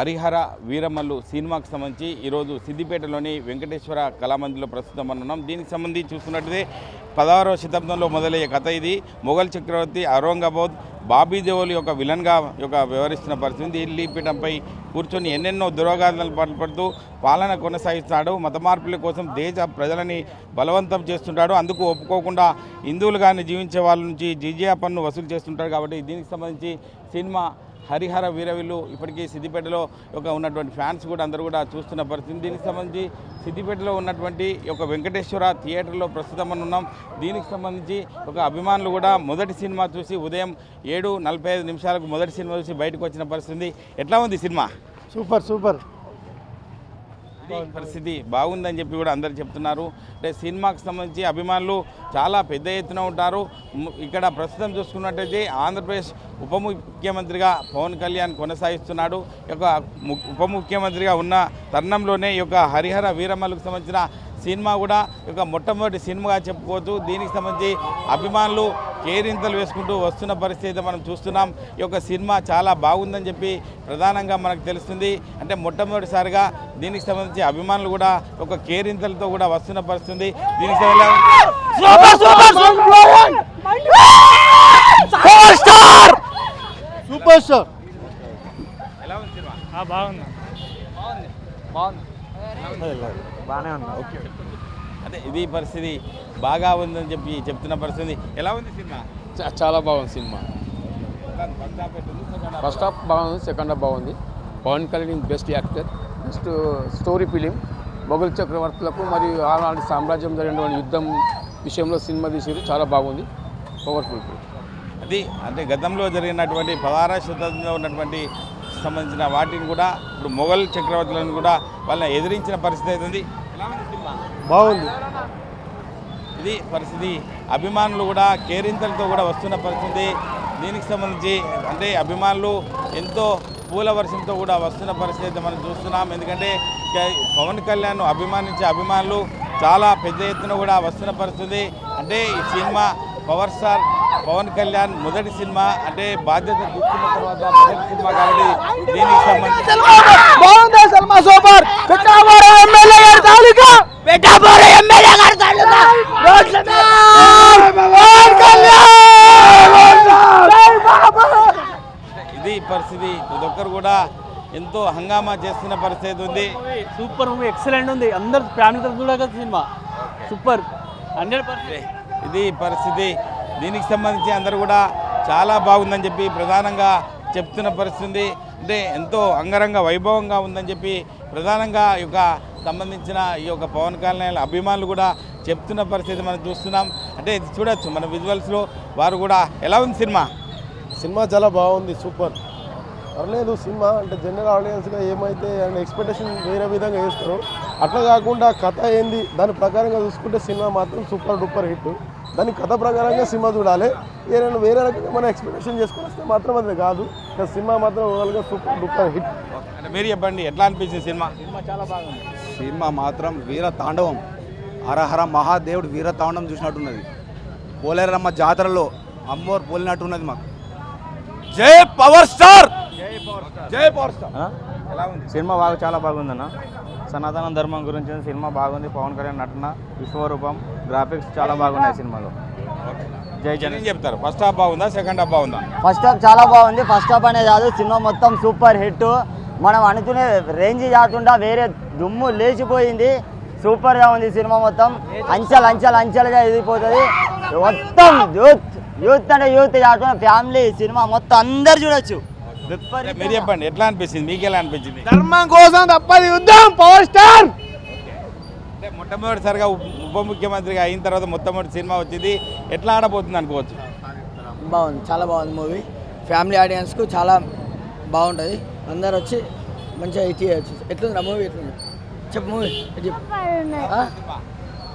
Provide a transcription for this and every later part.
హరిహర వీరమల్లు సినిమాకు సంబంధించి ఈరోజు సిద్దిపేటలోని వెంకటేశ్వర కళామందిలో ప్రస్తుతం మనం ఉన్నాం. దీనికి సంబంధించి చూస్తున్నట్లయితే పదహారవ శతాబ్దంలో మొదలయ్యే కథ ఇది. మొఘల్ చక్రవర్తి ఔరంగాబాద్ బాబీ దేవోలు యొక్క విలన్గా యొక్క వ్యవహరిస్తున్న పరిస్థితి ఢిల్లీ పీఠంపై కూర్చొని ఎన్నెన్నో దురోగాదాలు పాల్పడుతూ పాలన కొనసాగిస్తున్నాడు. మత మార్పుల కోసం దేశ ప్రజలని బలవంతం చేస్తుంటాడు. అందుకు ఒప్పుకోకుండా హిందువులుగానే జీవించే వాళ్ళ నుంచి జిజియా పన్ను వసూలు చేస్తుంటాడు కాబట్టి దీనికి సంబంధించి సినిమా హరిహర వీరవిల్లు ఇప్పటికీ సిద్దిపేటలో ఒక ఉన్నటువంటి ఫ్యాన్స్ కూడా అందరూ కూడా చూస్తున్న పరిస్థితి. దీనికి సంబంధించి సిద్దిపేటలో ఉన్నటువంటి ఒక వెంకటేశ్వర థియేటర్లో ప్రస్తుతం మనం ఉన్నాం. దీనికి సంబంధించి ఒక అభిమానులు కూడా మొదటి సినిమా చూసి ఉదయం ఏడు నలభై ఐదు నిమిషాలకు మొదటి సినిమా చూసి బయటకు వచ్చిన పరిస్థితి. ఎట్లా ఉంది సినిమా? Super super. పరిస్థితి బాగుందని చెప్పి కూడా అందరు చెప్తున్నారు. అంటే సినిమాకు సంబంధించి అభిమానులు చాలా పెద్ద ఎత్తున ఉంటారు. ఇక్కడ ప్రస్తుతం చూసుకున్నట్టయితే ఆంధ్రప్రదేశ్ ఉప ముఖ్యమంత్రిగా పవన్ కళ్యాణ్ కొనసాగిస్తున్నాడు. ఈ యొక్క ము- ఉప ముఖ్యమంత్రిగా ఉన్న తరుణంలోనే ఈ యొక్క హరిహర వీరమ్మలకు సంబంధించిన సినిమా కూడా ఈ యొక్క మొట్టమొదటి సినిమాగా చెప్పుకోవచ్చు. దీనికి సంబంధించి అభిమానులు కేరింతలు వేసుకుంటూ వస్తున్న పరిస్థితి మనం చూస్తున్నాం. ఈ యొక్క సినిమా చాలా బాగుందని చెప్పి ప్రధానంగా మనకు తెలుస్తుంది. అంటే మొట్టమొదటిసారిగా దీనికి సంబంధించి అభిమానులు కూడా ఒక కేరింతలతో కూడా వస్తున్న పరిస్థితి దీనికి సూపర్ స్టార్ ఎలా ఉంది సినిమా బాగుంది బాగానే ఉన్నా. అదే ఇది పరిస్థితి బాగా ఉందని చెప్పి చెప్తున్న పరిస్థితి. ఎలా ఉంది సినిమా? చాలా బాగుంది సినిమా. First half. బాగుంది సెకండ్ హాఫ్ బాగుంది. Pawan Kalyan best actor best story film Mughal చక్రవర్తులకు మరియు ఆనాటి సామ్రాజ్యం జరిగినటువంటి యుద్ధం విషయంలో సినిమా తీసేది చాలా బాగుంది. పవర్ఫుల్ ఫిలిం అది అంటే గతంలో జరిగినటువంటి పదహార శతాబ్దంలో ఉన్నటువంటి సంబంధించిన వాటిని కూడా ఇప్పుడు మొఘల్ చక్రవర్తులను కూడా వాళ్ళని ఎదిరించిన పరిస్థితి అవుతుంది ఉంది బాగుంది. ఇది పరిస్థితి. అభిమానులు కూడా కేరింతలతో కూడా వస్తున్న పరిస్థితి. దీనికి సంబంధించి అంటే అభిమానులు ఎంతో పూల వర్షంతో కూడా వస్తున్న పరిస్థితి మనం చూస్తున్నాం. ఎందుకంటే పవన్ కళ్యాణ్ అభిమానించే అభిమానులు చాలా పెద్ద ఎత్తున కూడా వస్తున్న పరిస్థితి. అంటే ఈ cinema power star Pawan Kalyan మొదటి సినిమా అంటే బాధ్యత తీసుకున్న తర్వాత మొదటి సినిమా కాబట్టి దీనికి ఇది పరిస్థితి. ప్రతి ఒక్కరు కూడా ఎంతో హంగామా చేస్తున్న పరిస్థితి ఉంది. సూపర్ మూవీ ఎక్సలెంట్ ఉంది. అందరు ఫ్యామిలీతో చూడగల సినిమా. సూపర్. Hundred percent. ఇది పరిస్థితి. దీనికి సంబంధించి అందరూ కూడా చాలా బాగుందని చెప్పి ప్రధానంగా చెప్తున్న పరిస్థితి అంటే ఎంతో అంగరంగ వైభవంగా ఉందని చెప్పి ప్రధానంగా ఈ యొక్క సంబంధించిన ఈ యొక్క పవన్ కళ్యాణ్ అభిమానులు కూడా చెప్తున్న పరిస్థితి మనం చూస్తున్నాం. అంటే ఇది చూడొచ్చు మన విజువల్స్లో వారు కూడా ఎలా ఉంది సినిమా? సినిమా చాలా బాగుంది సూపర్. పర్లేదు సినిమా అంటే జనరల్ ఆడియన్స్గా ఏమైతే అండ్ ఎక్స్పెక్టేషన్ వేరే విధంగా వేస్తారు. అట్లా కాకుండా కథ ఏంది దాని ప్రకారంగా చూసుకుంటే సినిమా మాత్రం సూపర్ డూపర్ హిట్. దాని కథ ప్రకారంగా సినిమా చూడాలి. ఏదైనా వేరే రకంగా మనం ఎక్స్పెక్టేషన్ చేసుకుని వస్తే మాత్రం అది కాదు. కానీ సినిమా మాత్రం ఓవరాల్గా సూపర్ డూపర్ హిట్ అంటే మీరు చెప్పండి ఎట్లా అనిపించింది సినిమా? సినిమా మాత్రం వీర తాండవం. హరహర మహాదేవుడు వీర తాండవం చూసినట్టున్నది. పోలేరమ్మ జాతరలో అమ్మోరు పోలినట్టున్నది మాకు. జై పవర్ స్టార్! జై పవర్ స్టార్. ఎలా ఉంది? సినిమా బాగా చాలా బాగుందన్న. సనాతన ధర్మం గురించి సినిమా బాగుంది. పవన్ కళ్యాణ్ నటన విశ్వరూపం గ్రాఫిక్స్ చాలా బాగున్నాయి సినిమాలో. జై జన చెప్తారు? ఫస్ట్ హాఫ్ బాగుందా? సెకండ్ హాఫ్ బాగుందా? ఫస్ట్ హాఫ్ చాలా బాగుంది. ఫస్ట్ హాఫ్ అనే కాదు సినిమా మొత్తం సూపర్ హిట్ మనం అనుకునే రేంజ్ కాకుండా వేరే దుమ్ము లేచిపోయింది. సూపర్గా ఉంది సినిమా మొత్తం. అంచెలు అంచెలు అంచెలుగా ఎదిగిపోతుంది. మొత్తం యూత్ యూత్ అంటే యూత్ కాకుండా ఫ్యామిలీ సినిమా మొత్తం అందరు చూడొచ్చు. మీరు చెప్పండి ఎట్లా అనిపించింది? మీకు ఎలా అనిపించింది? ధర్మం కోసం తప్పది యుద్ధం పవర్ స్టార్ అంటే మొట్టమొదటిసారిగా ఉప ముఖ్యమంత్రిగా అయిన తర్వాత మొట్టమొదటి సినిమా వచ్చింది. ఎట్లా ఆడబోతుంది అనుకోవచ్చు? బాగుంది చాలా బాగుంది మూవీ. ఫ్యామిలీ ఆడియన్స్కు చాలా బాగుంటుంది. అందరు వచ్చి మంచిగా హిట్ చేయొచ్చు. ఎట్లుంది మూవీ? ఎట్లుంది? చెప్పు మూవీ. సూపర్ ఉన్నాయి ఆ?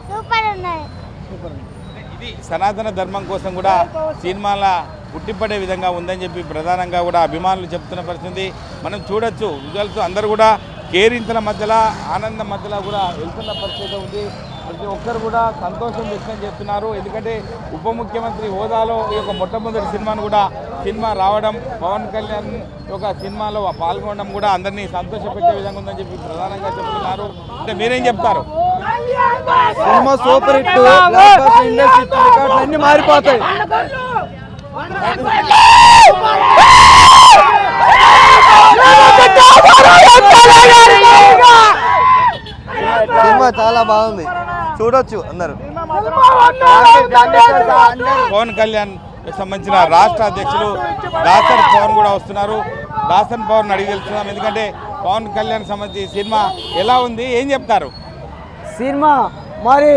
సూపర్ ఉన్నాయి సూపర్ ఉంది ఇది సనాతన ధర్మం కోసం కూడా సినిమాల పుట్టిపడే విధంగా ఉందని చెప్పి ప్రధానంగా కూడా అభిమానులు చెప్తున్న పరిస్థితి. మనం చూడొచ్చు. విజువల్స్ అందరూ కూడా కేరింతల మధ్యలో ఆనందం మధ్యలో కూడా వెళ్తున్న పరిస్థితి ఉంది. ప్రతి ఒక్కరు కూడా సంతోషం వ్యక్తం చేస్తున్నారు. ఎందుకంటే ఉప ముఖ్యమంత్రి హోదాలో ఈ యొక్క మొట్టమొదటి సినిమాను కూడా సినిమా రావడం పవన్ కళ్యాణ్ యొక్క సినిమాలో పాల్గొనడం కూడా అందరినీ సంతోషపెట్టే విధంగా ఉందని చెప్పి ప్రధానంగా చెప్తున్నారు. అంటే మీరేం చెప్తారు? సినిమా సూపర్ హిట్ ఇండస్ట్రీ అన్ని మారిపోతాయి. సినిమా చాలా బాగుంది. చూడొచ్చు అందరు. పవన్ కళ్యాణ్ సంబంధించిన రాష్ట్ర అధ్యక్షులు దాసన్ పవన్ కూడా వస్తున్నారు. దాసన్ పవన్ అడిగి తెలుస్తున్నాం ఎందుకంటే పవన్ కళ్యాణ్ సంబంధించి సినిమా ఎలా ఉంది? ఏం చెప్తారు? సినిమా మరి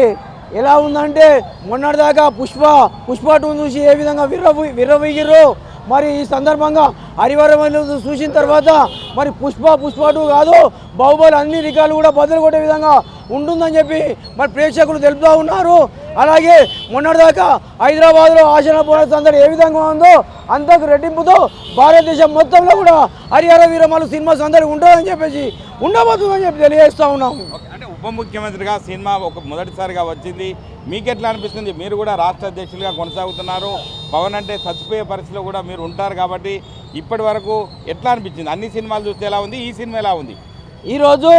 ఎలా ఉందంటే మొన్నటిదాకా పుష్ప పుష్ప టూ చూసి ఏ విధంగా విర్ర విర్రవీగిర్రో మరి ఈ సందర్భంగా హరివరమల్లి చూసిన తర్వాత మరి పుష్ప పుష్ప టూ కాదు బాహుబలి అన్ని రికార్డులు కూడా బదులు కొట్టే విధంగా ఉంటుందని చెప్పి మరి ప్రేక్షకులు తెలుపుతూ ఉన్నారు. అలాగే మొన్నటిదాకా హైదరాబాద్లో ఆశన పోరాట సందడి ఏ విధంగా ఉందో అంతకు రెట్టింపుతో భారతదేశం మొత్తంలో కూడా హరిహర వీరమలు సినిమా సందడి ఉంటుందని చెప్పేసి ఉండబోతుందని చెప్పి తెలియజేస్తూ ఉన్నాము. ఉప ముఖ్యమంత్రిగా సినిమా ఒక మొదటిసారిగా వచ్చింది. మీకెట్లా అనిపిస్తుంది? మీరు కూడా రాష్ట్ర అధ్యక్షులుగా కొనసాగుతున్నారు. పవన్ అంటే చచ్చిపోయే పరిస్థితిలో కూడా మీరు ఉంటారు కాబట్టి ఇప్పటి వరకు ఎట్లా అనిపించింది? అన్ని సినిమాలు చూస్తే ఎలా ఉంది? ఈ సినిమా ఎలా ఉంది? ఈరోజు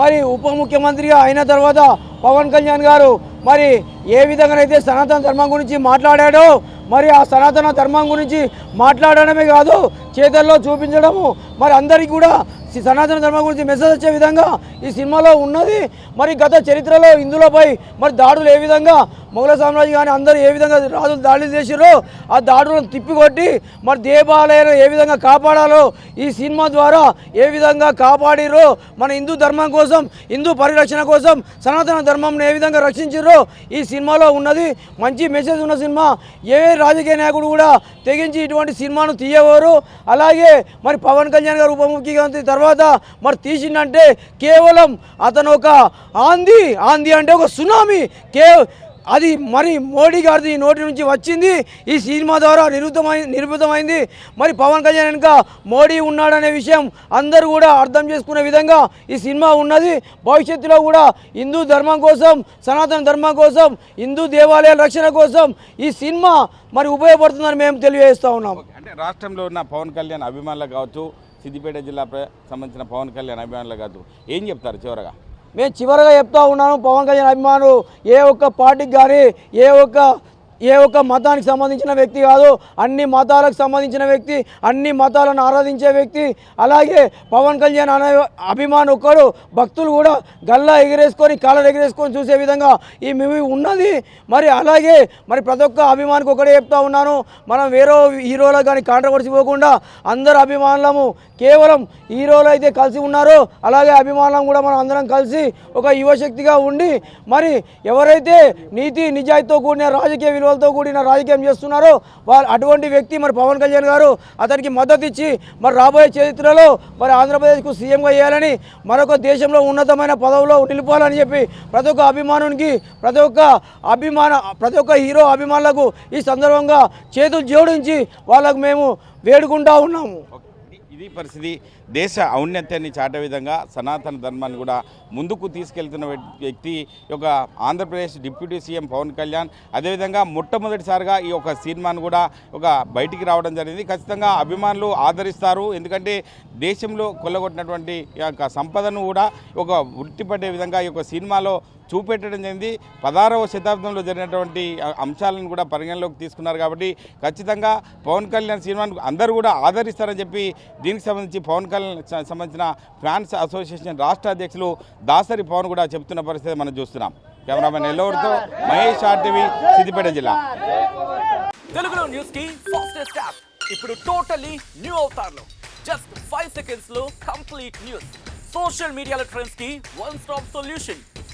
మరి ఉప ముఖ్యమంత్రిగా అయిన తర్వాత పవన్ కళ్యాణ్ గారు మరి ఏ విధంగానైతే సనాతన ధర్మం గురించి మాట్లాడాడో మరి ఆ సనాతన ధర్మం గురించి మాట్లాడడమే కాదు చేతల్లో చూపించడము. మరి అందరికీ కూడా సనాతన ధర్మం గురించి మెసేజ్ వచ్చే విధంగా ఈ సినిమాలో ఉన్నది. మరి గత చరిత్రలో ఇందులోపై మరి దాడులు ఏ విధంగా మొఘల సామ్రాజ్యం కానీ అందరూ ఏ విధంగా రాజులు దాడులు చేసిరో ఆ దాడులను తిప్పికొట్టి మరి దేవాలయాలు ఏ విధంగా కాపాడాలో ఈ సినిమా ద్వారా ఏ విధంగా కాపాడిరో మన హిందూ ధర్మం కోసం హిందూ పరిరక్షణ కోసం సనాతన ధర్మంను ఏ విధంగా రక్షించారో ఈ సినిమాలో ఉన్నది. మంచి మెసేజ్ ఉన్న సినిమా. ఏ రాజకీయ నాయకుడు కూడా తెగించి ఇటువంటి సినిమాను తీయవారు. అలాగే మరి పవన్ కళ్యాణ్ గారు ఉప ముఖ్యమంత్రి తర్వాత మరి తీసిందంటే కేవలం అతను ఒక ఆంధీ ఆంధీ అంటే ఒక సునామీ. కే అది మరి మోడీ గారిది నోటి నుంచి వచ్చింది. ఈ సినిమా ద్వారా నిరూపితమై నిరూపితమైంది మరి పవన్ కళ్యాణ్ వెనుక మోడీ ఉన్నాడనే విషయం అందరూ కూడా అర్థం చేసుకునే విధంగా ఈ సినిమా ఉన్నది. భవిష్యత్తులో కూడా హిందూ ధర్మం కోసం సనాతన ధర్మం కోసం హిందూ దేవాలయాల రక్షణ కోసం ఈ సినిమా మరి ఉపయోగపడుతుందని మేము తెలియజేస్తూ ఉన్నాం. అంటే రాష్ట్రంలో ఉన్న పవన్ కళ్యాణ్ అభిమానులు కావచ్చు సిద్దిపేట జిల్లా సంబంధించిన పవన్ కళ్యాణ్ అభిమానులు కాదు. ఏం చెప్తారు చివరగా? మేము చివరగా చెప్తా ఉన్నాను పవన్ కళ్యాణ్ అభిమానులు ఏ ఒక్క పార్టీకి కానీ ఏ ఒక్క ఏ ఒక్క మతానికి సంబంధించిన వ్యక్తి కాదు అన్ని మతాలకు సంబంధించిన వ్యక్తి అన్ని మతాలను ఆరాధించే వ్యక్తి అలాగే పవన్ కళ్యాణ్ అనే అభిమాని ఒక్కడు భక్తులు కూడా గల్లా ఎగిరేసుకొని కాలర్ ఎగిరేసుకొని చూసే విధంగా ఈ మూవీ ఉన్నది. మరి అలాగే మరి ప్రతి ఒక్క అభిమానికి ఒకటే చెప్తా ఉన్నాను మనం వేరే హీరోలకు కానీ కాంట్రవర్సీ పోకుండా అందరు అభిమానులము కేవలం హీరోలు అయితే కలిసి ఉన్నారో అలాగే అభిమానులం కూడా మనం అందరం కలిసి ఒక యువశక్తిగా ఉండి మరి ఎవరైతే నీతి నిజాయితీతో కూడిన రాజకీయ విలువలతో కూడిన రాజకీయం చేస్తున్నారో. వాళ్ళు అటువంటి వ్యక్తి మరి పవన్ కళ్యాణ్ గారు అతనికి మద్దతు ఇచ్చి మరి రాబోయే చరిత్రలో మరి ఆంధ్రప్రదేశ్కు సీఎంగా చేయాలని మరొక దేశంలో ఉన్నతమైన పదవిలో నిలుపాలని చెప్పి ప్రతి ఒక్క అభిమానునికి ప్రతి ఒక్క అభిమాన ప్రతి ఒక్క హీరో అభిమానులకు ఈ సందర్భంగా చేతులు జోడించి వాళ్ళకు మేము వేడుకుంటా ఉన్నాము. ఇది- పరిస్థితి. దేశ ఔన్నత్యాన్ని చాటే విధంగా సనాతన ధర్మాన్ని కూడా ముందుకు తీసుకెళ్తున్న వ్యక్తి యొక్క ఆంధ్రప్రదేశ్ డిప్యూటీ సీఎం పవన్ కళ్యాణ్. అదేవిధంగా మొట్టమొదటిసారిగా ఈ యొక్క సినిమాను కూడా ఒక బయటికి రావడం జరిగింది. ఖచ్చితంగా అభిమానులు ఆదరిస్తారు. ఎందుకంటే దేశంలో కొల్లగొట్టినటువంటి ఈ యొక్క సంపదను కూడా ఒక ఉట్టిపడే విధంగా ఈ యొక్క సినిమాలో చూపెట్టడం జరిగింది. పదహారవ శతాబ్దంలో జరిగినటువంటి అంశాలను కూడా పరిగణలోకి తీసుకున్నారు కాబట్టి ఖచ్చితంగా పవన్ కళ్యాణ్ సినిమాను అందరూ కూడా ఆదరిస్తారని చెప్పి దీనికి సంబంధించి పవన్ కళ్యాణ్ సంబంధించిన ఫ్యాన్స్ అసోసియేషన్ రాష్ట్ర అధ్యక్షులు దాసరి పవన్ కూడా చెప్తున్న పరిస్థితి మనం చూస్తున్నాం. కెమెరామెన్ ఎల్లవరితో మహేష్ ఆర్టీవీ సిద్దిపేట జిల్లా. తెలుగులో న్యూస్కి ఫాస్టెస్ట్ యాప్ ఇప్పుడు టోటలీ న్యూ అవుతారు జస్ట్ ఫైవ్ సెకండ్స్లో కంప్లీట్ న్యూస్ సోషల్ మీడియాలో ట్రెండ్స్కి one stop solution